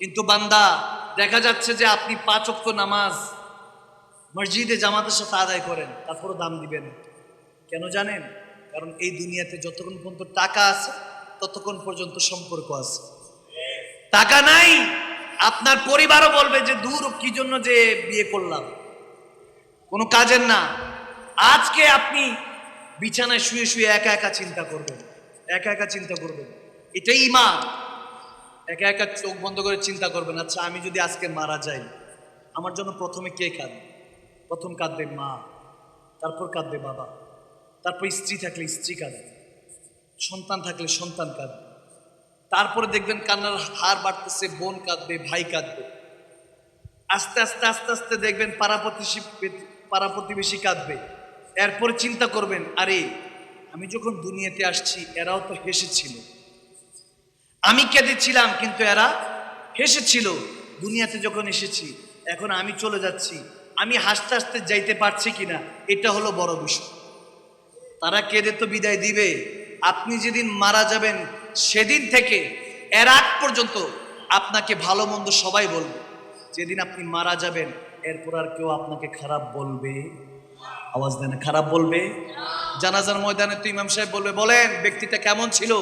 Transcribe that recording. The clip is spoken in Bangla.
কিন্তু বান্দা, দেখা যাচ্ছে যে আপনি পাঁচ অক্ত নামাজ মসজিদে জামাতের সাথে আদায় করেন, তারপরও দাম দিবেন কেন জানেন? কারণ এই দুনিয়াতে যতক্ষণ পর্যন্ত টাকা আছে, ততক্ষণ পর্যন্ত সম্পর্ক আছে। টাকা নাই, আপনার পরিবারও বলবে যে, দূর, কি জন্য যে বিয়ে করলাম? কোনো কাজের না। আজকে আপনি বিছানায় শুয়ে শুয়ে একা একা চিন্তা করবেন, একা একা চিন্তা করবেন। এটাই ইমান। একা একা চোখ বন্ধ করে চিন্তা করবেন আচ্ছা আমি যদি আজকে মারা যাই, আমার জন্য প্রথমে কে কাঁদবে? প্রথম কাঁদবে মা, তারপর কাঁদবে বাবা, তারপর স্ত্রী থাকলে স্ত্রী কাঁদবে, সন্তান থাকলে সন্তান কাঁদবে, তারপরে দেখবেন কান্নার হার বাড়তেছে, বোন কাঁদবে, ভাই কাঁদবে। আস্তে আস্তে আস্তে আস্তে দেখবেন পাড়া প্রতিবেশী পাড়া প্রতিবেশী কাঁদবে। এরপরে চিন্তা করবেন, আরে, আমি যখন দুনিয়াতে আসছি, এরাও তো হেসেছিল। আমি কেঁদেছিলাম কিন্তু এরা হেসেছিল। দুনিয়াতে যখন এসেছি, এখন আমি চলে যাচ্ছি। আমি হাসতে হাসতে যাইতে পারছি কিনা, এটা হলো বড় বিষয়। তারা কেঁদে তো বিদায় দিবে। আপনি যেদিন মারা যাবেন, সেদিন থেকে এর আগ পর্যন্ত আপনাকে ভালো মন্দ সবাই বলবে। যেদিন আপনি মারা যাবেন, এরপর আর কেউ আপনাকে খারাপ বলবে। আওয়াজ দেন, খারাপ বলবে? জানাজার ময়দানে তো ইমাম সাহেব বলবে, বলেন, ব্যক্তিটা কেমন ছিল?